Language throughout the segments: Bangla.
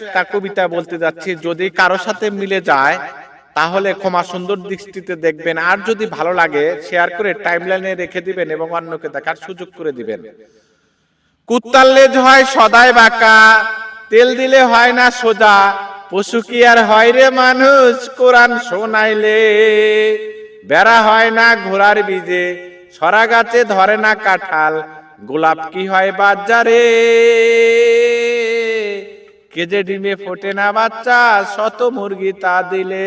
একটা কবিতা বলতে যাচ্ছি, যদি কারও সাথে মিলে যায়, তাহলে ক্ষমা সুন্দর দৃষ্টিতে দেখবেন, আর যদি ভালো লাগে শেয়ার করে টাইমলাইনে রেখে দিবেন এবং অন্যকে দেখার সুযোগ করে দিবেন। কুত্তার লেজ হয় সদাই বাঁকা, তেল দিলে হয় না সোজা, পশু কি আর হয় রে মানুষ, কোরআন শোনাইলে। বেড়া হয় না ঘোড়ার বীজে, সরা গাছে ধরে না কাঁঠাল, গোলাপ কি হয় বাজারে। কেজে ডিমে ফোটে না বাচ্চা, শত মুরগি তা দিলে,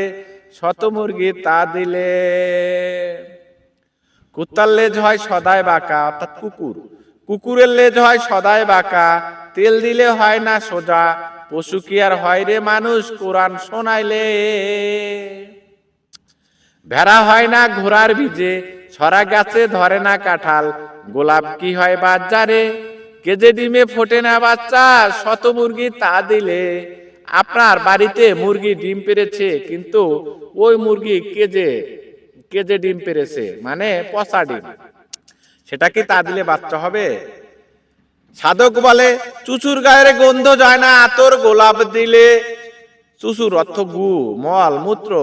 শত মুরগি তা দিলে। কুত্তার লেজ হয় সদায় বাঁকা, অর্থাৎ কুকুর। কুকুরের লেজ হয় সদায় বাঁকা, তেল দিলে হয় না সোজা, পশু কি আর হয় রে মানুষ, কোরআন শোনাইলে। ভেড়া হয় না ঘোড়ার ভিজে সরা গাছে ধরে না কাঁঠাল, গোলাপ কি হয় বাজারে? কেজে ডিমে ফোটে না বাচ্চা, শত মুরগি তা দিলে। আপনার বাড়িতে মুরগি ডিম পেরেছে, কিন্তু ওই মুরগি কেজে কেজে ডিম পেরেছে? মানে পচা ডিম। সেটা কি তা দিলে বাচ্চা হবে? সাধক বলে, চুচুর গায়ের গন্ধ যায় না, আতর গোলাপ দিলে। চুচুর অর্থ গু, মল, মূত্র।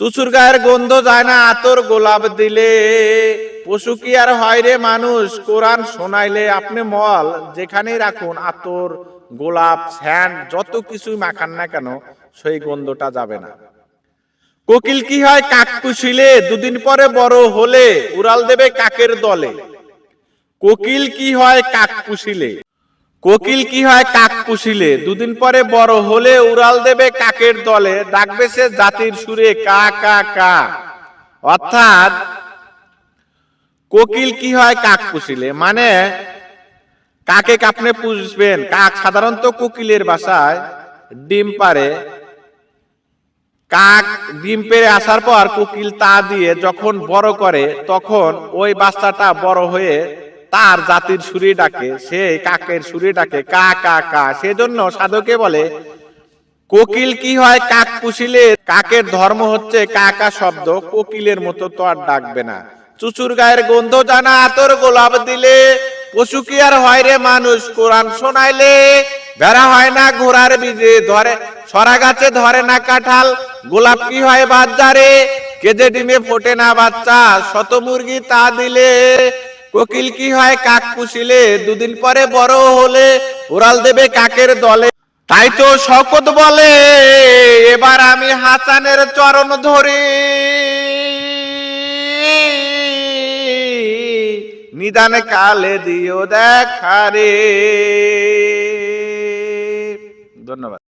চুচুর গায়ের গন্ধ যায় না, আতর গোলাপ দিলে। পশু কি আর হয় রে মানুষ? কোরআন শোনাইলে আপনি মল, যেখানেই রাখুন, আতর, গোলাপ, স্যান্ড, যত কিছুই মাখান না কেন, সেই গন্ধটা যাবে না। কোকিল কি হয় কাক পুষিলে? দুদিন পরে বড় হলে, উড়াল দেবে কাকের দলে। কোকিল কি হয় কাক পুষিলে? কোকিল কি হয় কাক পুষিলে? দুদিন পরে বড় হলে, উড়াল দেবে কাকের দলে। ডাকবে সে জাতির সুরে কা কা কা। অর্থাৎ কোকিল কি হয় কাক পুষিলে? মানে কাকে আপনি পুষবেন? কাক সাধারণত কোকিলের বাসায় ডিম পারে কাক ডিম পেড়ে আসার পর কোকিল তা দিয়ে যখন বড় করে, তখন ওই বাচ্চাটা বড় হয়ে তার জাতির সুরে ডাকে। সে কাকের সুরে ডাকে, কা কা কা। সেজন্য সাধকে বলে, কোকিল কি হয় কাক পুষিলে? কাকের ধর্ম হচ্ছে কাকা শব্দ, কোকিলের মতো তো আর ডাকবে না। চুচুর গায়ের গন্ধ জানা, আতর গোলাপ দিলে। পশু কি আর হয় রে মানুষ? কোরআন শোনাইলে। বেড়া হয় না, ঘোড়ার বীজে ধরে, সরা গাছে ধরে না কাঁঠাল। গোলাপ কি হয় বাজারে? কেজে ডিমে ফোটে না বাচ্চা, শত মুরগি তা দিলে। কোকিল কি হয় কাক পুষিলে, দুদিন পরে বড় হলে, উড়াল দেবে কাকের দলে। তাই তো শকত বলে, এবার আমি হাসানের চরণ ধরি। নিদান কালে দিও দেখারে ধন্যবাদ।